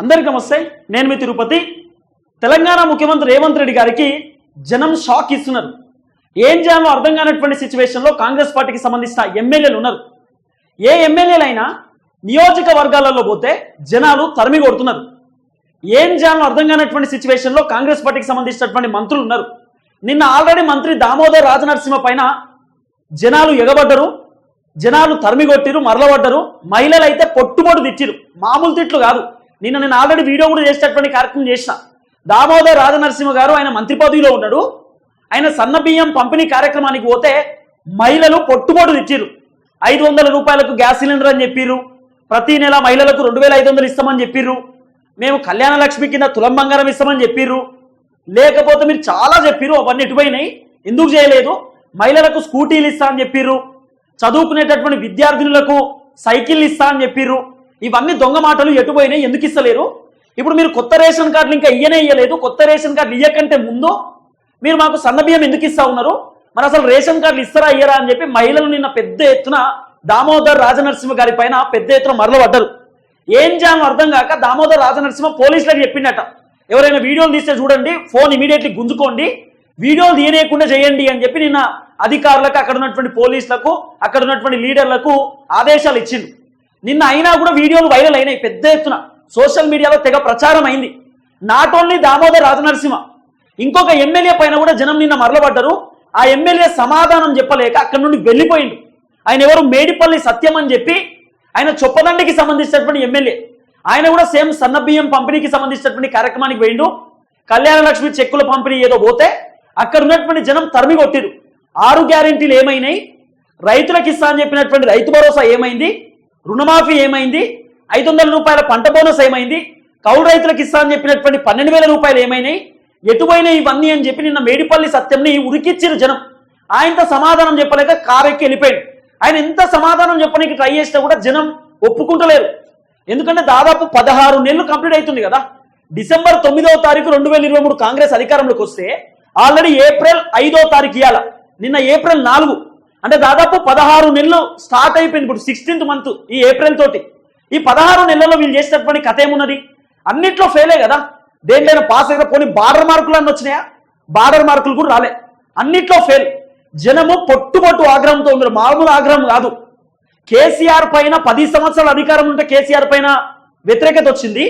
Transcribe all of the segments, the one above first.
అందరికీ నమస్తే నేను మీ తిరుపతి. తెలంగాణ ముఖ్యమంత్రి రేవంత్ రెడ్డి గారికి జనం షాక్ ఇస్తున్నారు. ఏం చేయాలో అర్థం కానటువంటి సిచ్యువేషన్లో కాంగ్రెస్ పార్టీకి సంబంధించిన ఎమ్మెల్యేలు ఉన్నారు. ఏ ఎమ్మెల్యేలైనా నియోజకవర్గాలలో పోతే జనాలు తరిమి కొడుతున్నారు. ఏం చేయాలో అర్థం కానటువంటి సిచ్యువేషన్లో కాంగ్రెస్ పార్టీకి సంబంధించినటువంటి మంత్రులు ఉన్నారు. నిన్న ఆల్రెడీ మంత్రి దామోదర్ రాజనరసింహ పైన జనాలు ఎగబడ్డరు జనాలు తరిమి కొట్టిరు మరలబడ్డరు. మహిళలు అయితే పొట్టుబొట్టు తిట్టిరు. మామూలు తిట్లు కాదు. నిన్న నేను ఆల్రెడీ వీడియో కూడా చేసేటటువంటి కార్యక్రమం చేసిన. దామోదర్ రాజనరసింహ గారు ఆయన మంత్రి పదవిలో ఉన్నాడు. ఆయన సన్న బియ్యం పంపిణీ కార్యక్రమానికి పోతే మహిళలు పొట్టుబొట్టు తిట్టిరు ఐదు వందల రూపాయలకు గ్యాస్ సిలిండర్ అని చెప్పిర్రు. ప్రతి నెల మహిళలకు రెండు వేల ఐదు వందలు ఇస్తామని చెప్పిర్రు. మేము కళ్యాణ లక్ష్మి కింద తులం బంగారం ఇస్తామని చెప్పిర్రు. లేకపోతే మీరు చాలా చెప్పిర్రు అవన్నీ ఎటుపోయినాయి? ఎందుకు చేయలేదు? మహిళలకు స్కూటీలు ఇస్తా అని చెప్పిర్రు. చదువుకునేటటువంటి విద్యార్థినులకు సైకిల్ ఇస్తా అని చెప్పిర్రు. ఇవన్నీ దొంగ మాటలు ఎటుపోయినాయి ఎందుకు ఇస్తలేరు? ఇప్పుడు మీరు కొత్త రేషన్ కార్డులు ఇంకా ఇయ్యనే ఇయ్యలేదు. కొత్త రేషన్ కార్డులు ఇయ్యకంటే ముందు మీరు మాకు సన్నబియ్యం ఎందుకు ఇస్తా ఉన్నారు? మరి అసలు రేషన్ కార్డులు ఇస్తారా ఇయ్యరా అని చెప్పి మహిళలు నిన్న పెద్ద ఎత్తున దామోదర్ రాజనరసింహ గారి పైన పెద్ద ఎత్తున మరలబడ్డరు ఏం చేయాలో అర్థం కాక దామోదర్ రాజనరసింహ పోలీసులకు చెప్పిండట ఎవరైనా వీడియోలు తీస్తే చూడండి ఫోన్ ఇమీడియట్లీ గుంజుకోండి. వీడియోలు తీయనేయకుండా చేయండి అని చెప్పి నిన్న అధికారులకు అక్కడ ఉన్నటువంటి పోలీసులకు అక్కడ ఉన్నటువంటి లీడర్లకు ఆదేశాలు ఇచ్చింది నిన్న అయినా కూడా వీడియోలు వైరల్ అయినాయి. పెద్ద ఎత్తున. సోషల్ మీడియాలో తెగ ప్రచారం అయింది. నాట్ ఓన్లీ దామోదర్ రాజనరసింహ ఇంకొక ఎమ్మెల్యే పైన కూడా జనం నిన్న మరలబడ్డరు. ఆ ఎమ్మెల్యే సమాధానం చెప్పలేక అక్కడి నుండి వెళ్ళిపోయిండు. ఆయన ఎవరు? మేడిపల్లి సత్యం అని చెప్పి ఆయన చొప్పదండికి సంబంధించినటువంటి ఎమ్మెల్యే. ఆయన కూడా సేమ్ సన్నబియ్యం పంపిణీకి సంబంధించినటువంటి కార్యక్రమానికి పోయిండు. కళ్యాణ లక్ష్మి చెక్కుల పంపిణీ ఏదో పోతే అక్కడ ఉన్నటువంటి జనం తరిమి కొట్టిరు. ఆరు గ్యారెంటీలు ఏమైనాయి? రైతులకు ఇస్తా అని చెప్పినటువంటి రైతు భరోసా ఏమైంది? రుణమాఫీ ఏమైంది? ఐదు వందల రూపాయల పంట బోనస్ ఏమైంది? కౌలు రైతులకు ఇస్తా అని చెప్పినటువంటి పన్నెండు వేల రూపాయలు ఏమైనాయి? ఎటుపోయినాయి ఇవన్నీ అని చెప్పి నిన్న మేడిపల్లి సత్యంని ఉరికిచ్చిరు జనం. ఆయనతో సమాధానం చెప్పలేక కారెక్కి వెళ్ళిపోయాడు. ఆయన ఎంత సమాధానం చెప్పడానికి ట్రై చేసినా కూడా జనం ఒప్పుకుంటలేరు. ఎందుకంటే దాదాపు పదహారు నెలలు కంప్లీట్ అవుతుంది కదా. డిసెంబర్ తొమ్మిదవ తారీఖు రెండు వేల ఇరవై మూడు కాంగ్రెస్ అధికారంలోకి వస్తే ఆల్రెడీ ఏప్రిల్ ఐదో తారీఖు ఇవ్వాల నిన్న ఏప్రిల్ నాలుగు అంటే దాదాపు పదహారు నెలలు స్టార్ట్ అయిపోయింది ఇప్పుడు సిక్స్టీన్త్ మంత్ ఈ ఏప్రిల్ తోటి. ఈ పదహారు నెలల్లో వీళ్ళు చేసినటువంటి కథ ఏమున్నది? అన్నిట్లో ఫెయిలే కదా? దేంట్లో పాస్ అయితే పోనీ బార్డర్ మార్కులు అన్నీ వచ్చినాయా? బార్డర్ మార్కులు కూడా రాలే. అన్నిట్లో ఫెయిల్ జనము పొట్టుపొట్టు ఆగ్రహంతో ఉన్నారు మామూలు ఆగ్రహం కాదు. కేసీఆర్ పైన పది సంవత్సరాల అధికారం ఉంటే కేసీఆర్ పైన వ్యతిరేకత వచ్చింది.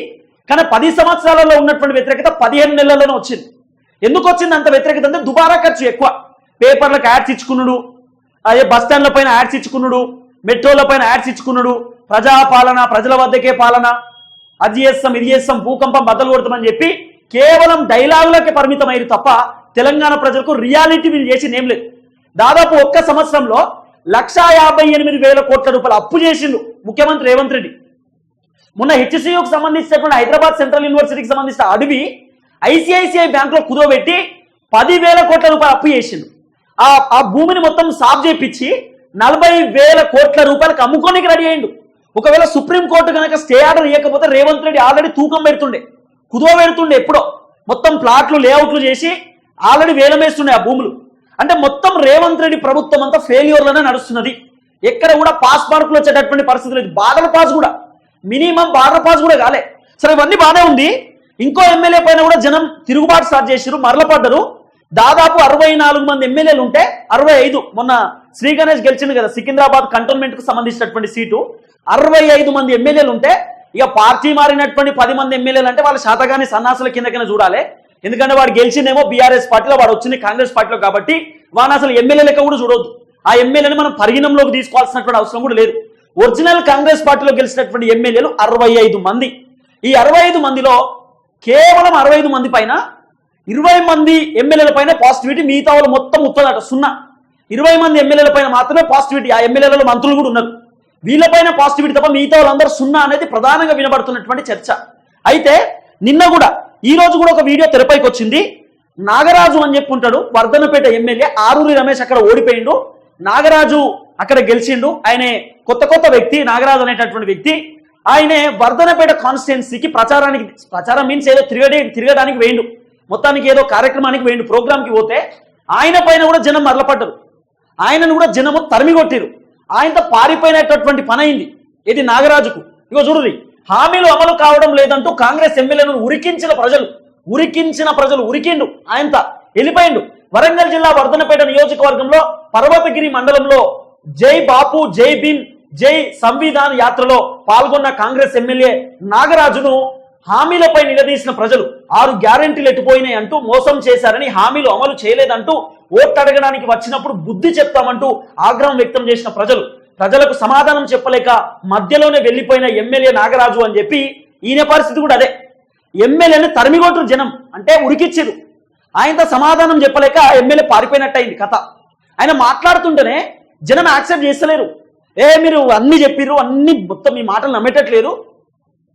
కానీ పది సంవత్సరాలలో ఉన్నటువంటి వ్యతిరేకత పదిహేను నెలల్లోనే వచ్చింది. ఎందుకు వచ్చింది అంత వ్యతిరేకత అంటే దుబారా ఖర్చు ఎక్కువ. పేపర్లకు యాడ్స్ ఇచ్చుకున్నాడు. అదే బస్ స్టాండ్ల పైన యాడ్స్ ఇచ్చుకున్నాడు మెట్రోల పైన యాడ్స్ ఇచ్చుకున్నాడు ప్రజాపాలన ప్రజల వద్దకే పాలన. అది చేస్తాం ఇది చేస్తాం భూకంపం బద్దలు కొడతామని చెప్పి కేవలం డైలాగులకే పరిమితమయ్యారు తప్ప తెలంగాణ ప్రజలకు రియాలిటీ వీళ్ళు చేసింది ఏం లేదు. దాదాపు ఒక్క సంవత్సరంలో లక్షా యాభై ఎనిమిది వేల కోట్ల రూపాయలు అప్పు చేసిండు ముఖ్యమంత్రి రేవంత్ రెడ్డి. మొన్న హెచ్సియుకు సంబంధించినటువంటి హైదరాబాద్ సెంట్రల్ యూనివర్సిటీకి సంబంధించిన అడవి ఐసిఐసిఐ బ్యాంకులో కుదోబెట్టి పదివేల కోట్ల రూపాయలు అప్పు చేసిండు. ఆ ఆ భూమిని మొత్తం సాఫ్ చేపించి నలభై వేల కోట్ల రూపాయలకు అమ్ముకోనికి రెడీ అయ్యిండు. ఒకవేళ సుప్రీంకోర్టు కనుక స్టే ఆర్డర్ ఇవ్వకపోతే రేవంత్ రెడ్డి ఆల్రెడీ తూకం పెడుతుండే. కుదువ పెడుతుండే ఎప్పుడో. మొత్తం ప్లాట్లు లేఅవుట్లు చేసి ఆల్రెడీ వేలం వేస్తుండే ఆ భూములు. అంటే మొత్తం రేవంత్ రెడ్డి ప్రభుత్వం అంతా ఫెయిల్యూర్లోనే నడుస్తున్నది. ఎక్కడ కూడా పాస్ మార్కులు వచ్చేటటువంటి పరిస్థితి లేదు. బార్డర్ పాస్ కూడా. మినిమం బార్డర్ పాస్ కూడా కాలే. సరే ఇవన్నీ బాగానే ఉంది. ఇంకో ఎమ్మెల్యే పైన కూడా జనం తిరుగుబాటు స్టార్ట్ చేసిరు మరలపడ్డరు దాదాపు అరవై నాలుగు మంది ఎమ్మెల్యేలు ఉంటే అరవై ఐదు మొన్న శ్రీ గణేష్ గెలిచింది కదా సికింద్రాబాద్ కంటోన్మెంట్కు సంబంధించినటువంటి సీటు. అరవై ఐదు మంది ఎమ్మెల్యేలు ఉంటే ఇక పార్టీ మారినటువంటి పది మంది ఎమ్మెల్యేలు అంటే వాళ్ళ శాతగాని సన్నాసుల కింద కింద చూడాలి. ఎందుకంటే వాడు గెలిచిందేమో బీఆర్ఎస్ పార్టీలో వాడు వచ్చింది కాంగ్రెస్ పార్టీలో కాబట్టి వాడిని అసలు ఎమ్మెల్యే లెక్క కూడా చూడొద్దు. ఆ ఎమ్మెల్యేని మనం పరిగణంలోకి తీసుకోవాల్సినటువంటి అవసరం కూడా లేదు. ఒరిజినల్ కాంగ్రెస్ పార్టీలో గెలిచినటువంటి ఎమ్మెల్యేలు అరవై ఐదు మంది. ఈ అరవై ఐదు మందిలో కేవలం అరవై ఐదు మంది పైన ఇరవై మంది ఎమ్మెల్యేల పైన పాజిటివిటీ మిగతా వాళ్ళు మొత్తం ఉత్తదట సున్నా. ఇరవై మంది ఎమ్మెల్యేల పైన మాత్రమే పాజిటివిటీ ఆ ఎమ్మెల్యేలలో మంత్రులు కూడా ఉన్నారు. వీళ్ళపైన పాజిటివిటీ తప్ప మిగతా వాళ్ళందరూ సున్నా అనేది ప్రధానంగా వినబడుతున్నటువంటి చర్చ. అయితే నిన్న కూడా ఈ రోజు కూడా ఒక వీడియో తెరపైకి వచ్చింది. నాగరాజు అని చెప్పి ఉంటాడు వర్ధనపేట ఎమ్మెల్యే ఆరూరి రమేష్ అక్కడ ఓడిపోయిండు. నాగరాజు అక్కడ గెలిచిండు. ఆయనే కొత్త కొత్త వ్యక్తి నాగరాజు అనేటటువంటి వ్యక్తి. ఆయనే వర్ధనపేట కాన్స్టిట్యున్సీకి ప్రచారానికి ప్రచారం మీన్స్ ఏదో తిరగడే తిరగడానికి వేయండు. మొత్తానికి ఏదో కార్యక్రమానికి వేయండు ప్రోగ్రామ్కి పోతే ఆయన పైన కూడా జనం మరలపడ్డరు. ఆయనను కూడా జనము తరిమి కొట్టిరు ఆయనతో పారిపోయినటువంటి పని అయింది ఇది నాగరాజుకు? ఇగో చూడురి హామీలు అమలు కావడం లేదంటూ కాంగ్రెస్ ఎమ్మెల్యేను ఉరికించిన ప్రజలు ఉరికించిన ప్రజలు ఉరికిండు. ఆయనత వెళ్ళిపోయిండు. వరంగల్ జిల్లా వర్ధనపేట నియోజకవర్గంలో పర్వతగిరి మండలంలో జై బాపు జై భీమ్ జై సంవిధాన్ యాత్రలో పాల్గొన్న కాంగ్రెస్ ఎమ్మెల్యే నాగరాజును హామీలపై నిలదీసిన ప్రజలు ఆరు గ్యారెంటీలు ఎట్టిపోయినాయి అంటూ మోసం చేశారని హామీలు అమలు చేయలేదంటూ ఓట్లు అడగడానికి వచ్చినప్పుడు బుద్ధి చెప్తామంటూ ఆగ్రహం వ్యక్తం చేసిన ప్రజలు. ప్రజలకు సమాధానం చెప్పలేక మధ్యలోనే వెళ్ళిపోయిన ఎమ్మెల్యే నాగరాజు అని చెప్పి ఈయన పరిస్థితి కూడా అదే. ఎమ్మెల్యేని తరిమిగొట్టురు జనం అంటే ఉరికిచ్చిరు ఆయనతో సమాధానం చెప్పలేక ఆ ఎమ్మెల్యే పారిపోయినట్టయింది కథ. ఆయన మాట్లాడుతుంటేనే జనం యాక్సెప్ట్ చేస్తలేరు. ఏ మీరు అన్ని చెప్పిర్రు అన్ని మొత్తం మీ మాటలు నమ్మేటట్లేదు.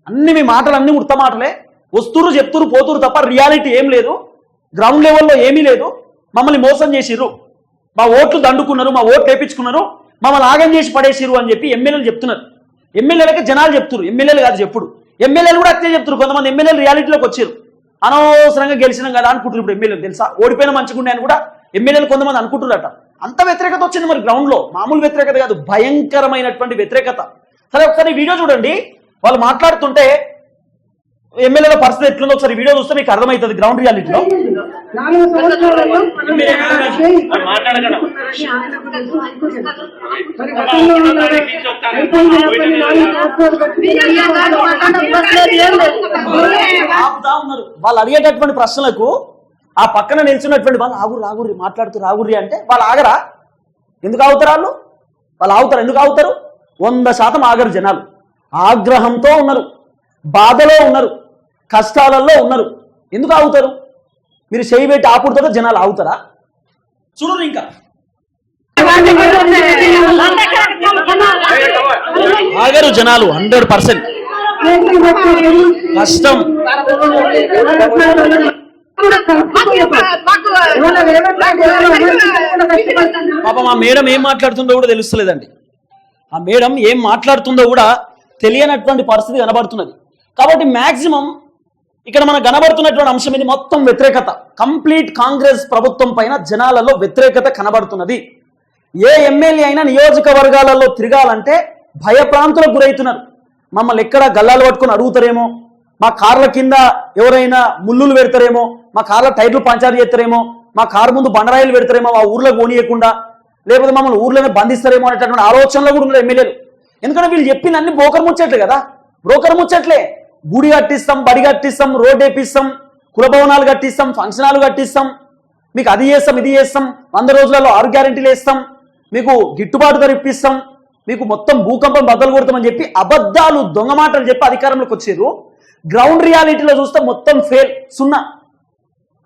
అన్ని మీ మాటలు ఉడత మాటలే. వస్తురు చెప్తురు పోతురు తప్ప రియాలిటీ ఏం లేదు. గ్రౌండ్ లెవెల్లో ఏమీ లేదు. మమ్మల్ని మోసం చేసిర్రు. మా ఓట్లు దండుకున్నారు మా ఓట్లు వేపించుకున్నారు మమ్మల్ని ఆగం చేసి పడేసిర్రు అని చెప్పి ఎమ్మెల్యేలు చెప్తున్నారు. ఎమ్మెల్యేలకి జనాలు చెప్తున్నారు ఎమ్మెల్యేలు కాదు చెప్పుడు. ఎమ్మెల్యేలు కూడా అట్లే చెప్తున్నారు కొంతమంది ఎమ్మెల్యేలు రియాలిటీలోకి వచ్చారు. అనవసరంగా గెలిచినాం కదా అనుకుంటున్నారు ఇప్పుడు ఎమ్మెల్యేలు. తెలుసా? ఓడిపోయిన మంచిగుండే అని కూడా ఎమ్మెల్యేలు కొంతమంది అనుకుంటున్నారట. అంత వ్యతిరేకత వచ్చింది మరి గ్రౌండ్లో. మామూలు వ్యతిరేకత కాదు భయంకరమైనటువంటి వ్యతిరేకత. సరే ఒకసారి వీడియో చూడండి. వాళ్ళు మాట్లాడుతుంటే ఎమ్మెల్యేల పరిస్థితి ఎట్లుందో ఒకసారి వీడియో చూస్తే మీకు అర్థమవుతుంది గ్రౌండ్ రియాలిటీలో వాళ్ళు అడిగేటటువంటి ప్రశ్నలకు ఆ పక్కన నిల్చున్నటువంటి వాళ్ళు ఆగురు ఆగురి మాట్లాడుతూ రాగురి అంటే వాళ్ళు ఆగరా? ఎందుకు ఆగుతారు వాళ్ళు? వాళ్ళు ఆగుతారు ఎందుకు ఆగుతారు? వంద శాతం ఆగరు జనాలు. ఆగ్రహంతో ఉన్నారు బాధలో ఉన్నారు కష్టాలలో ఉన్నారు. ఎందుకు ఆగుతారు? మీరు చేయి పెట్టి ఆపుడుతో జనాలు ఆగుతారా? చూడరు ఇంకా. ఆగరు జనాలు హండ్రెడ్ పర్సెంట్. కష్టం. పాప మా మేడం ఏం మాట్లాడుతుందో కూడా తెలుస్తలేదండి. ఆ మేడం ఏం మాట్లాడుతుందో కూడా తెలియనటువంటి పరిస్థితి కనబడుతున్నది. కాబట్టి మ్యాక్సిమం ఇక్కడ మనకు కనబడుతున్నటువంటి అంశం ఇది మొత్తం వ్యతిరేకత. కంప్లీట్ కాంగ్రెస్ ప్రభుత్వం పైన జనాలలో వ్యతిరేకత కనబడుతున్నది. ఏ ఎమ్మెల్యే అయినా నియోజకవర్గాలలో తిరగాలంటే భయప్రాంతులకు గురవుతున్నారు. మమ్మల్ని ఎక్కడ గల్లాలు పట్టుకొని అడుగుతారేమో? మా కార్ల కింద ఎవరైనా ముళ్ళులు పెడతారేమో? మా కార్ల టైర్లు పంచారు చేస్తారేమో? మా కారు ముందు బండరాయిలు పెడతారేమో? మా ఊర్లో పోనీయకుండా. లేకపోతే మమ్మల్ని ఊర్లోనే బంధిస్తారేమో అనేటటువంటి ఆలోచనలో కూడా ఉన్నారు ఎమ్మెల్యేలు. ఎందుకంటే వీళ్ళు చెప్పిన అన్ని బ్రోకర్ ముచ్చట్లే కదా. బ్రోకర్ ముచ్చట్లే. గుడి కట్టిస్తాం బడి కట్టిస్తాం రోడ్ వేపిస్తాం కులభవనాలు కట్టిస్తాం ఫంక్షన్ హాలు కట్టిస్తాం. మీకు అది చేస్తాం ఇది చేస్తాం వంద రోజులలో ఆరు గ్యారెంటీలు వేస్తాం మీకు గిట్టుబాటు ధర ఇప్పిస్తాం మీకు మొత్తం భూకంపం బద్దలు కొడతామని చెప్పి అబద్ధాలు దొంగ మాటలు చెప్పి అధికారంలోకి వచ్చారు. గ్రౌండ్ రియాలిటీలో చూస్తే మొత్తం ఫెయిల్ సున్నా.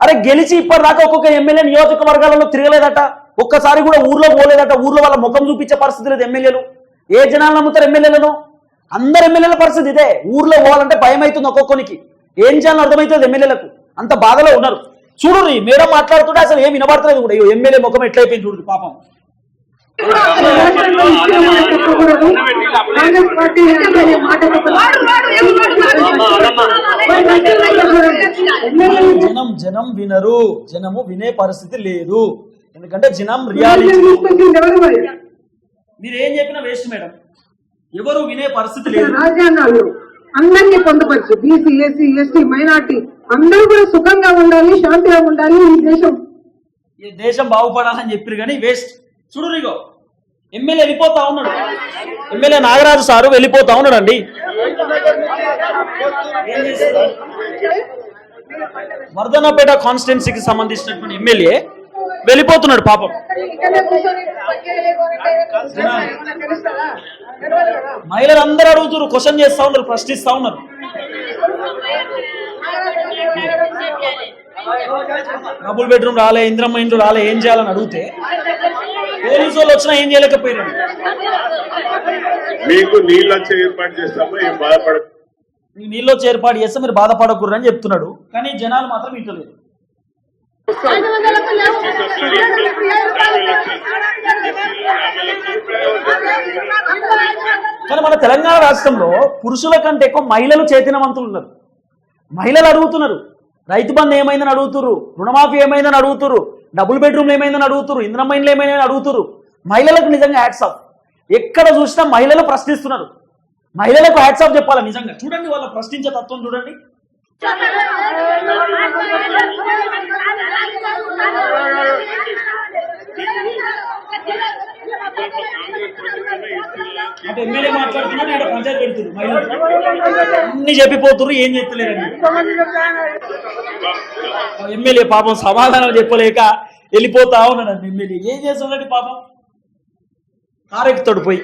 అరే గెలిచి ఇప్పటిదాకా ఒక్కొక్క ఎమ్మెల్యే నియోజకవర్గాలలో తిరగలేదట. ఒక్కసారి కూడా ఊర్లో పోలేదట. ఊర్లో వాళ్ళ ముఖం చూపించే పరిస్థితి లేదు ఎమ్మెల్యేలు. ఏ జనాలు నమ్ముతారు ఎమ్మెల్యేలను? అందరు ఎమ్మెల్యేల పరిస్థితి ఇదే. ఊర్లో పోవాలంటే భయం అవుతుంది ఒక్కొక్కరికి. ఏం చేయాలని అర్థమవుతుంది ఎమ్మెల్యేలకు. అంత బాధలో ఉన్నారు. చూడు మేడం మాట్లాడుతుంటే అసలు ఏం వినబడతలేదు కూడా. అయ్యో ఎమ్మెల్యే ముఖం ఎట్లయిపోయింది చూడు పాపం. జనం జనం వినరు. జనము వినే పరిస్థితి లేదు. ఎందుకంటే జనం రియాలిటీ మరి ఏం చెప్పినా వేస్ట్ మేడం. ఎవరు వినే పరిస్థితి లేదు. రాజ్యాంగాలు అందరినీ పొందుపరచు బీసీ ఎస్సీ ఎస్టీ మైనార్టీ అందరూ కూడా సుఖంగా ఉండాలి శాంతిగా ఉండాలి ఈ దేశం. ఈ దేశం బాగుపడాలని చెప్పారు కానీ వేస్ట్. చూడు రీగో ఎమ్మెల్యే వెళ్ళిపోతా ఉన్నాడు. ఎమ్మెల్యే నాగరాజు సారు వెళ్ళిపోతా ఉన్నాడు అండి వర్ధనపేట కాన్స్టిట్యున్సీకి సంబంధించినటువంటి ఎమ్మెల్యే వెళ్ళిపోతున్నాడు పాపం. మహిళలు అందరూ అడుగుతారు క్వశ్చన్ చేస్తా ఉన్నారు ప్రశ్నిస్తా ఉన్నారు. డబుల్ బెడ్రూమ్ రాలే ఇంద్రమ్మ ఇండ్లు రాలే ఏం చేయాలని అడిగితే పోలీసు వాళ్ళు వచ్చినా ఏం చేయలేకపోయారు మీకు నీళ్ళు వచ్చే ఏర్పాటు చేస్తామో? ఏం బాధపడ నీళ్ళు వచ్చి ఏర్పాటు చేస్తే మీరు బాధపడకూడదు అని చెప్తున్నాడు. కానీ జనాలు మాత్రం ఇంటలేదు కానీ మన తెలంగాణ రాష్ట్రంలో పురుషుల కంటే ఎక్కువ మహిళలు చైతన్యవంతులు ఉన్నారు. మహిళలు అడుగుతున్నారు. రైతు బంధు ఏమైందని అడుగుతురు? రుణమాఫీ ఏమైందని అడుగుతురు? డబుల్ బెడ్రూమ్లు ఏమైందని అడుగుతురు? ఇంద్రమైన్లు ఏమైందని అడుగుతురు? మహిళలకు నిజంగా హ్యాట్స్ ఆఫ్ ఎక్కడ చూసినా మహిళలు ప్రశ్నిస్తున్నారు. మహిళలకు హ్యాట్స్ ఆఫ్ చెప్పాలి నిజంగా? చూడండి వాళ్ళ ప్రశ్నించే తత్వం చూడండి. ఎమ్మెల్యే మాట్లాడుతున్నారు ఇక్కడ పంచాయతీ పెడుతున్నారు మహిళలు. అన్ని చెప్పిపోతున్నారు ఏం చెప్తలేరండి ఎమ్మెల్యే పాపం సమాధానం చెప్పలేక వెళ్ళిపోతా ఉన్నాడండి ఎమ్మెల్యే. ఏం చేస్తున్నాడు పాపం? కారెక్కుతాడు పోయి.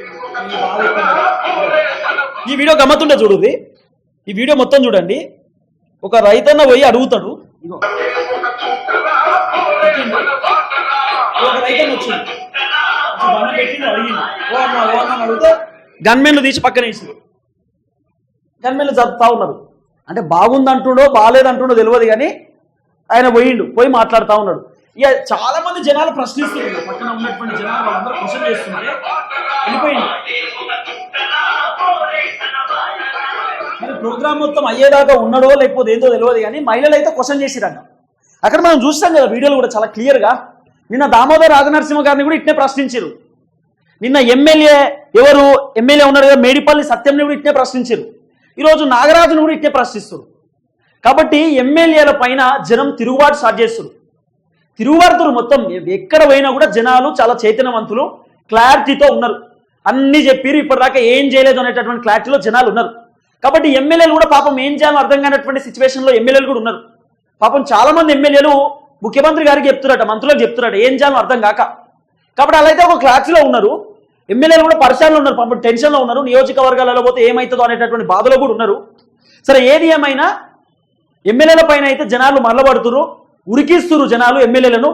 ఈ వీడియో గమ్మతుండే చూడుది ఈ వీడియో మొత్తం చూడండి. ఒక రైతన్న పోయి అడుగుతాడు. ఇగో. ఒక రైతన్న వచ్చింది వచ్చి బండి పెట్టిండు అడిగింది ఓ అన్న ఓ అన్న అని అడిగితే. గన్మెన్లు తీసి పక్కన వేసింది గన్మెన్లు జరుపుతా ఉన్నారు. అంటే బాగుందంటుండో బాగాలేదంటుండో తెలియదు కానీ ఆయన పోయిండు పోయి మాట్లాడుతూ ఉన్నాడు. ఇక చాలా మంది జనాలు ప్రశ్నిస్తున్నారు. పక్కన ఉన్నటువంటి జనాలు వాళ్ళందరూ క్వశ్చన్ చేస్తున్నారు. వెళ్ళిపోయింది మరి ప్రోగ్రామ్ మొత్తం అయ్యేదాకా ఉన్నాడో లేకపోతే ఏందో తెలియదు కానీ మహిళలు అయితే క్వశ్చన్ చేసిరంట. అక్కడ మనం చూస్తాం కదా వీడియోలు కూడా చాలా క్లియర్గా నిన్న దామోదర్ రాజనరసింహ గారిని కూడా ఇట్నే ప్రశ్నించారు నిన్న ఎమ్మెల్యే ఎవరు? ఎమ్మెల్యే ఉన్నారు కదా మేడిపల్లి సత్యంని కూడా ఇట్నే ప్రశ్నించారు. ఈరోజు నాగరాజును కూడా ఇట్నే ప్రశ్నిస్తారు కాబట్టి ఎమ్మెల్యేల పైన జనం తిరుగుబాటు స్టార్ట్ చేస్తారు తిరుగుబాటుతురు మొత్తం ఎక్కడ పోయినా కూడా జనాలు చాలా చైతన్యవంతులు క్లారిటీతో ఉన్నారు. అన్ని చెప్పిరు ఇప్పటిదాకా ఏం చేయలేదు అనేటటువంటి క్లారిటీలో జనాలు ఉన్నారు. కాబట్టి ఎమ్మెల్యేలు కూడా పాపం ఏం చేయాలో అర్థం కానటువంటి సిచ్యువేషన్లో ఎమ్మెల్యేలు కూడా ఉన్నారు. పాపం చాలా మంది ఎమ్మెల్యేలు ముఖ్యమంత్రి గారికి చెప్తున్నారట మంత్రులకు చెప్తున్నారట ఏం చేయాలో అర్థం కాక. కాబట్టి అలా అయితే ఒక క్లారిటీలో ఉన్నారు. ఎమ్మెల్యేలు కూడా పరిశాలలో ఉన్నారు పాపం టెన్షన్లో ఉన్నారు నియోజకవర్గాలలో పోతే ఏమవుతుందో అనేటటువంటి బాధలో కూడా ఉన్నారు. సరే ఏది ఏమైనా ఎమ్మెల్యేల పైన అయితే జనాలు మరలబడుతురు ఉరికిస్తురు జనాలు ఎమ్మెల్యేలను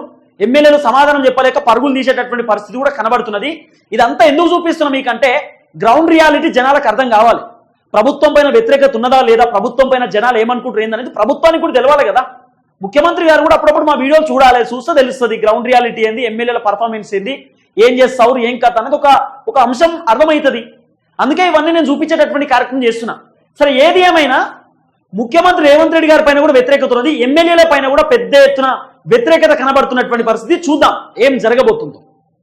ఎమ్మెల్యేలు సమాధానం చెప్పలేక పరుగులు తీసేటటువంటి పరిస్థితి కూడా కనబడుతున్నది. ఇదంతా ఎందుకు చూపిస్తున్నాం మీకంటే గ్రౌండ్ రియాలిటీ జనాలకు అర్థం కావాలి. ప్రభుత్వం పైన వ్యతిరేకత ఉన్నదా లేదా ప్రభుత్వం పైన జనాలు ఏమనుకుంటారు ఏందనేది ప్రభుత్వానికి కూడా తెలవాలి కదా. ముఖ్యమంత్రి గారు కూడా అప్పుడప్పుడు మా వీడియోలు చూడాలి చూస్తే తెలుస్తుంది గ్రౌండ్ రియాలిటీ ఏంది ఎమ్మెల్యేల పర్ఫార్మెన్స్ ఏంది ఏం చేస్తావు ఏం కథ అనేది ఒక ఒక అంశం అర్థమవుతుంది. అందుకే ఇవన్నీ నేను చూపించేటటువంటి కార్యక్రమం చేస్తున్నా. సరే ఏది ఏమైనా ముఖ్యమంత్రి రేవంత్ రెడ్డి గారి పైన కూడా వ్యతిరేకత ఉన్నది ఎమ్మెల్యేల పైన కూడా పెద్ద ఎత్తున వ్యతిరేకత కనబడుతున్నటువంటి పరిస్థితి చూద్దాం ఏం జరగబోతుందో.